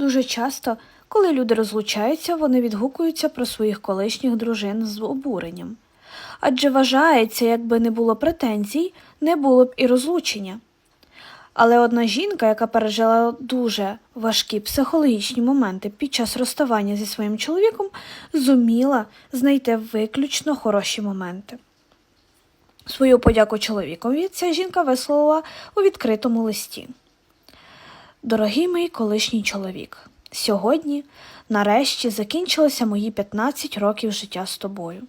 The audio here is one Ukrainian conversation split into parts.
Дуже часто, коли люди розлучаються, вони відгукуються про своїх колишніх дружин з обуренням. Адже вважається, якби не було претензій, не було б і розлучення. Але одна жінка, яка пережила дуже важкі психологічні моменти під час розставання зі своїм чоловіком, зуміла знайти виключно хороші моменти. Свою подяку чоловікові ця жінка висловила у відкритому листі. Дорогий мій колишній чоловік, сьогодні, нарешті, закінчилися мої 15 років життя з тобою.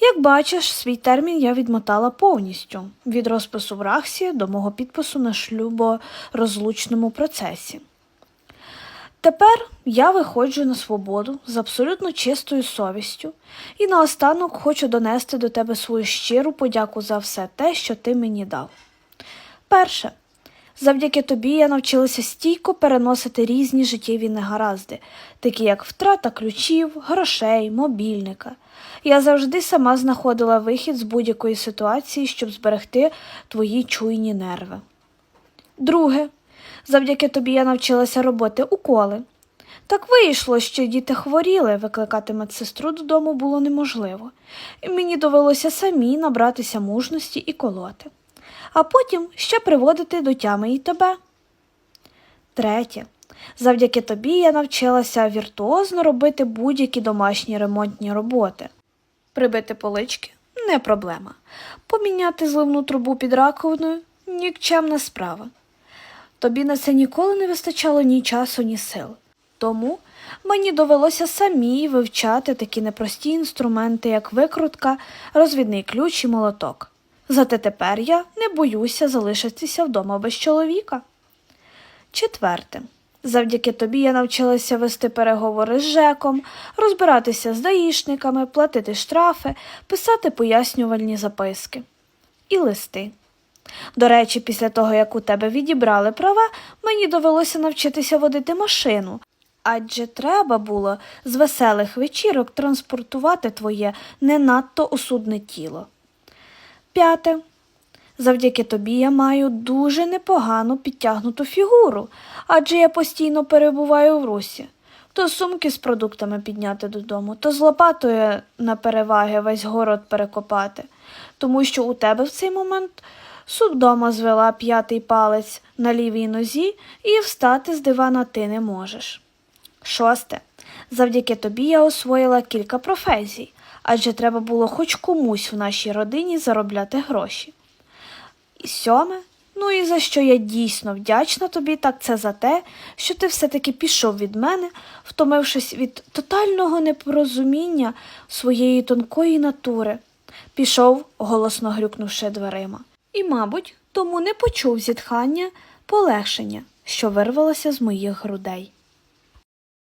Як бачиш, свій термін я відмотала повністю від розпису в Рахсі до мого підпису на шлюборозлучному процесі. Тепер я виходжу на свободу з абсолютно чистою совістю і наостанок хочу донести до тебе свою щиру подяку за все те, що ти мені дав. Перше, завдяки тобі я навчилася стійко переносити різні життєві негаразди, такі як втрата ключів, грошей, мобільника. Я завжди сама знаходила вихід з будь-якої ситуації, щоб зберегти твої чуйні нерви. Друге, завдяки тобі я навчилася робити уколи. Так вийшло, що діти хворіли, викликати медсестру додому було неможливо, і мені довелося самі набратися мужності і колоти, а потім ще приводити до тями і тебе. Третє. Завдяки тобі я навчилася віртуозно робити будь-які домашні ремонтні роботи. Прибити полички не проблема. Поміняти зливну трубу під раковиною нікчемна справа. Тобі на це ніколи не вистачало ні часу, ні сил. Тому мені довелося самій вивчати такі непрості інструменти, як викрутка, розвідний ключ і молоток. Зате тепер я не боюся залишитися вдома без чоловіка. Четверте. Завдяки тобі я навчилася вести переговори з ЖЕКом, розбиратися з даїшниками, платити штрафи, писати пояснювальні записки і листи. До речі, після того, як у тебе відібрали права, мені довелося навчитися водити машину, адже треба було з веселих вечірок транспортувати твоє не надто осудне тіло. П'яте. Завдяки тобі я маю дуже непогану підтягнуту фігуру, адже я постійно перебуваю в русі. То сумки з продуктами підняти додому, то з лопатою на переваги весь город перекопати, тому що у тебе в цей момент судома звела п'ятий палець на лівій нозі і встати з дивана ти не можеш. Шосте. Завдяки тобі я освоїла кілька професій, адже треба було хоч комусь в нашій родині заробляти гроші. І сьоме, ну і за що я дійсно вдячна тобі, так це за те, що ти все-таки пішов від мене, втомившись від тотального непорозуміння своєї тонкої натури. Пішов, голосно грюкнувши дверима. І, мабуть, тому не почув зітхання полегшення, що вирвалося з моїх грудей.